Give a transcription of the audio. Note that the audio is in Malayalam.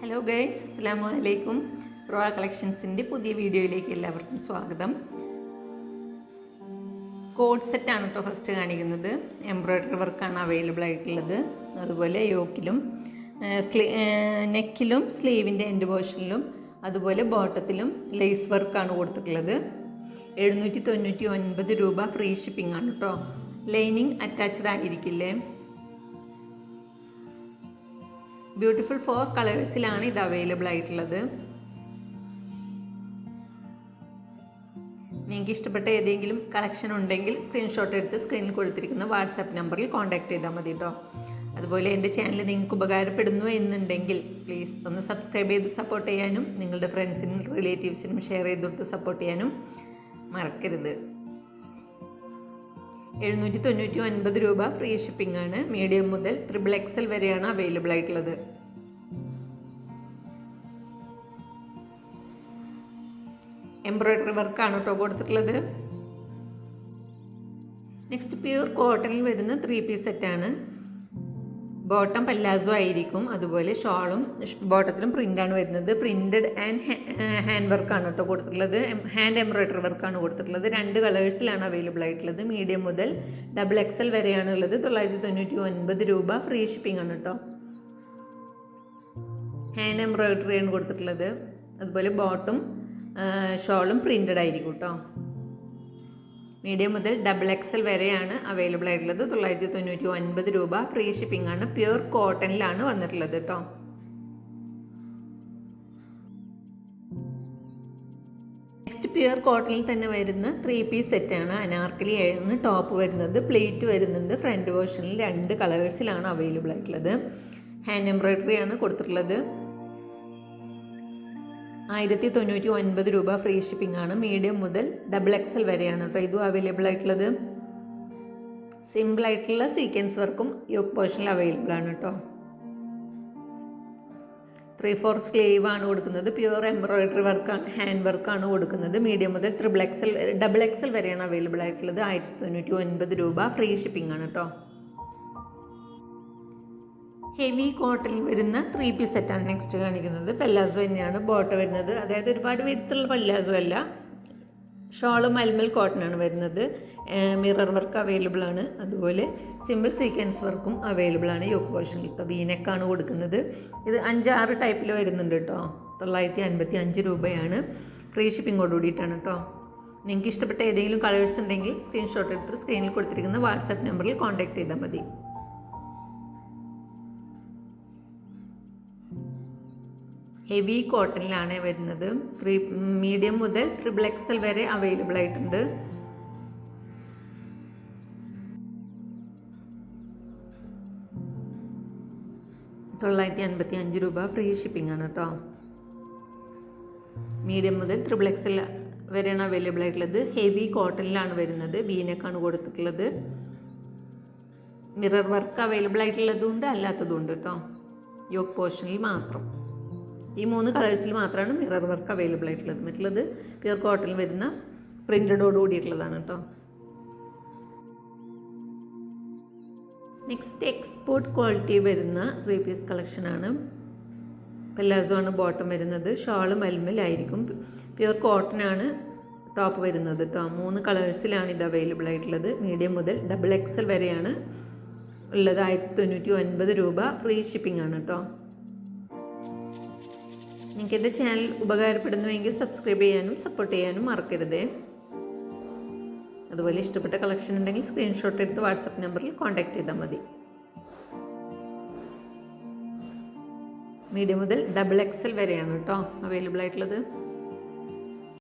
ഹലോ ഗൈസ് അസ്സാം വലൈക്കും റോയ കളക്ഷൻസിന്റെ പുതിയ വീഡിയോയിലേക്ക് എല്ലാവർക്കും സ്വാഗതം. കോഡ് സെറ്റാണ് കേട്ടോ ഫസ്റ്റ് കാണിക്കുന്നത്. എംബ്രോയ്ഡറി വർക്കാണ് അവൈലബിൾ ആയിട്ടുള്ളത്. അതുപോലെ യോക്കിലും സ്ലീ നെക്കിലും സ്ലീവിന്റെ എൻഡ് പോർഷനിലും അതുപോലെ ബോട്ടത്തിലും ലേസ് വർക്കാണ് കൊടുത്തിട്ടുള്ളത്. എഴുന്നൂറ്റി തൊണ്ണൂറ്റി ഒൻപത് രൂപ ഫ്രീ ഷിപ്പിംഗ് ആണ് കേട്ടോ ലൈനിങ് അറ്റാച്ച്ഡ് ആയിരിക്കില്ലേ? ബ്യൂട്ടിഫുൾ ഫോർ കളേഴ്സിലാണ് ഇത് അവൈലബിൾ ആയിട്ടുള്ളത്. നിങ്ങൾക്ക് ഇഷ്ടപ്പെട്ട ഏതെങ്കിലും കളക്ഷൻ ഉണ്ടെങ്കിൽ സ്ക്രീൻഷോട്ട് എടുത്ത് സ്ക്രീനിൽ കൊടുത്തിരിക്കുന്ന വാട്സാപ്പ് നമ്പറിൽ കോൺടാക്ട് ചെയ്താൽ മതി കേട്ടോ അതുപോലെ എന്റെ ചാനൽ നിങ്ങൾക്ക് ഉപകാരപ്പെടുന്നു എന്നുണ്ടെങ്കിൽ പ്ലീസ് ഒന്ന് സബ്സ്ക്രൈബ് ചെയ്ത് സപ്പോർട്ട് ചെയ്യാനും നിങ്ങളുടെ ഫ്രണ്ട്സിനും റിലേറ്റീവ്സിനും ഷെയർ ചെയ്തിട്ട് സപ്പോർട്ട് ചെയ്യാനും മറക്കരുത്. എഴുന്നൂറ്റി തൊണ്ണൂറ്റി ഒൻപത് രൂപ ഫ്രീ ഷിപ്പിംഗ് ആണ് മീഡിയം മുതൽ ത്രിബിൾ എക്സൽ വരെയാണ് അവൈലബിൾ ആയിട്ടുള്ളത്. എംബ്രോയ്ഡറി ആണ് കേട്ടോ കൊടുത്തിട്ടുള്ളത്. നെക്സ്റ്റ് പ്യൂർ കോട്ടണിൽ വരുന്ന ത്രീ പീസ് സെറ്റാണ് ബോട്ടം പല്ലാസോ ആയിരിക്കും. അതുപോലെ ഷോളും ബോട്ടത്തിലും പ്രിന്റാണ് വരുന്നത്. പ്രിന്റഡ് ആൻഡ് ഹാൻഡ് വർക്കാണ് കേട്ടോ കൊടുത്തിട്ടുള്ളത്. ഹാൻഡ് എംബ്രോയ്ഡറി വർക്കാണ് കൊടുത്തിട്ടുള്ളത്. രണ്ട് കളേഴ്സിലാണ് അവൈലബിൾ ആയിട്ടുള്ളത്. മീഡിയം മുതൽ ഡബിൾ എക്സൽ വരെയാണ് ഉള്ളത്. തൊള്ളായിരത്തി തൊണ്ണൂറ്റി ഒൻപത് രൂപ ഫ്രീ ഷിപ്പിംഗ് ആണ് കേട്ടോ ഹാൻഡ് എംബ്രോയ്ഡറി ആണ് കൊടുത്തിട്ടുള്ളത്. അതുപോലെ ബോട്ടും ഷോളും പ്രിന്റഡ് ആയിരിക്കും കേട്ടോ മീഡിയം മുതൽ ഡബിൾ എക്സൽ വരെയാണ് അവൈലബിൾ ആയിട്ടുള്ളത്. തൊള്ളായിരത്തി തൊണ്ണൂറ്റി ഒൻപത് രൂപ ഫ്രീ ഷിപ്പിംഗ് ആണ്. പ്യുർ കോട്ടണിലാണ് വന്നിട്ടുള്ളത് കേട്ടോ നെക്സ്റ്റ് പ്യുർ കോട്ടണിൽ തന്നെ വരുന്ന ത്രീ പീസ് സെറ്റ് ആണ്. അനാർക്കലി ആയിരുന്നു ടോപ്പ് വരുന്നത്. പ്ലേറ്റ് വരുന്നുണ്ട്. ഫ്രണ്ട് വേർഷനിൽ രണ്ട് കളേഴ്സിലാണ് അവൈലബിൾ ആയിട്ടുള്ളത്. ഹാൻഡ് എംബ്രോയ്ഡറി ആണ് കൊടുത്തിട്ടുള്ളത്. ആയിരത്തി തൊണ്ണൂറ്റി ഒൻപത് രൂപ ഫ്രീ ഷിപ്പിംഗ് ആണ്. മീഡിയം മുതൽ ഡബിൾ എക്സൽ വരെയാണ് കേട്ടോ ഇതും അവൈലബിൾ ആയിട്ടുള്ളത്. സിമ്പിൾ ആയിട്ടുള്ള സീക്വൻസ് വർക്കും യോക്ക് പോർഷനിൽ അവൈലബിൾ ആണ് കേട്ടോ ത്രീ ഫോർ സ്ലീവ് ആണ് കൊടുക്കുന്നത്. പ്യുവർ എംബ്രോയിഡറി വർക്കാണ് ഹാൻഡ് വർക്കാണ് കൊടുക്കുന്നത്. മീഡിയം മുതൽ ത്രിബിൾ എക്സൽ ഡബിൾ എക്സൽ വരെയാണ് അവൈലബിൾ ആയിട്ടുള്ളത്. ആയിരത്തി തൊണ്ണൂറ്റി ഒൻപത് രൂപ ഫ്രീ ഷിപ്പിംഗ് ആണ് കേട്ടോ ഹെവി കോട്ടൺ വരുന്ന ത്രീ പീസ് സെറ്റാണ് നെക്സ്റ്റ് കാണിക്കുന്നത്. പെല്ലാസോ തന്നെയാണ് ബോട്ട വരുന്നത്. അതായത് ഒരുപാട് വിടുത്തുള്ള പല്ലാസോ അല്ല. ഷോൾ മൽമൽ കോട്ടൺ ആണ് വരുന്നത്. മിറർ വർക്ക് അവൈലബിൾ ആണ്. അതുപോലെ സിമ്പിൾ സീക്വൻസ് വർക്കും അവൈലബിൾ ആണ് യോക്ക് പോർഷനിൽ ഇപ്പോൾ വീനെക്കാണ് കൊടുക്കുന്നത്. ഇത് അഞ്ചാറ് ടൈപ്പിൽ വരുന്നുണ്ട് കേട്ടോ തൊള്ളായിരത്തി അൻപത്തി അഞ്ച് രൂപയാണ് ഫ്രീ ഷിപ്പിങ്ങോട് കൂടിയിട്ടാണ് കേട്ടോ നിങ്ങൾക്ക് ഇഷ്ടപ്പെട്ട ഏതെങ്കിലും കളേഴ്സ് ഉണ്ടെങ്കിൽ സ്ക്രീൻഷോട്ട് എടുത്ത് സ്ക്രീനിൽ കൊടുത്തിരിക്കുന്ന വാട്സാപ്പ് നമ്പറിൽ കോൺടാക്ട് ചെയ്താൽ മതി. ഹെവി കോട്ടണിലാണ് വരുന്നത്. ത്രീ മീഡിയം മുതൽ ട്രിപ്പിൾ എക്സൽ വരെ അവൈലബിൾ ആയിട്ടുണ്ട്. തൊള്ളായിരത്തി അൻപത്തി അഞ്ച് രൂപ ഫ്രീ ഷിപ്പിംഗ് ആണ് കേട്ടോ മീഡിയം മുതൽ ട്രിപ്പിൾ എക്സൽ വരെയാണ് അവൈലബിൾ ആയിട്ടുള്ളത്. ഹെവി കോട്ടണിലാണ് വരുന്നത്. ബീനക്കാണ് കൊടുത്തിട്ടുള്ളത്. മിറർ വർക്ക് അവൈലബിൾ ആയിട്ടുള്ളതുണ്ട് അല്ലാത്തതുണ്ട് കേട്ടോ യോഗ പോർഷനിൽ മാത്രം. ഈ മൂന്ന് കളേഴ്സിൽ മാത്രമാണ് മിറർ വർക്ക് അവൈലബിൾ ആയിട്ടുള്ളത്. മറ്റുള്ളത് പ്യുർ കോട്ടണിൽ വരുന്ന പ്രിന്റഡോട് കൂടിയിട്ടുള്ളതാണ് കേട്ടോ. നെക്സ്റ്റ് എക്സ്പോർട്ട് ക്വാളിറ്റി വരുന്ന ത്രീ പീസ് കളക്ഷനാണ് പെല്ലാസോ ആണ് ബോട്ടം വരുന്നത്. ഷാൾ മൽമലായിരിക്കും പ്യുർ കോട്ടൺ ആണ് ടോപ്പ് വരുന്നത് കേട്ടോ. മൂന്ന് കളേഴ്സിലാണ് ഇത് അവൈലബിൾ ആയിട്ടുള്ളത്. മീഡിയം മുതൽ ഡബിൾ എക്സൽ വരെയാണ് ഉള്ളത്. ആയിരത്തി തൊണ്ണൂറ്റി ഒൻപത് രൂപ ഫ്രീ ഷിപ്പിംഗ് ആണ് കേട്ടോ. നിങ്ങൾക്ക് എന്റെ ചാനൽ ഉപകാരപ്പെടുന്നുവെങ്കിൽ സബ്സ്ക്രൈബ് ചെയ്യാനും സപ്പോർട്ട് ചെയ്യാനും മറക്കരുതേ. അതുപോലെ ഇഷ്ടപ്പെട്ട കളക്ഷൻ ഉണ്ടെങ്കിൽ സ്ക്രീൻഷോട്ട് എടുത്ത് വാട്സപ്പ് നമ്പറിൽ കോൺടാക്ട് ചെയ്താൽ മതി. മീഡിയം മുതൽ ഡബിൾ എക്സൽ വരെയാണ് കേട്ടോ അവൈലബിൾ ആയിട്ടുള്ളത്.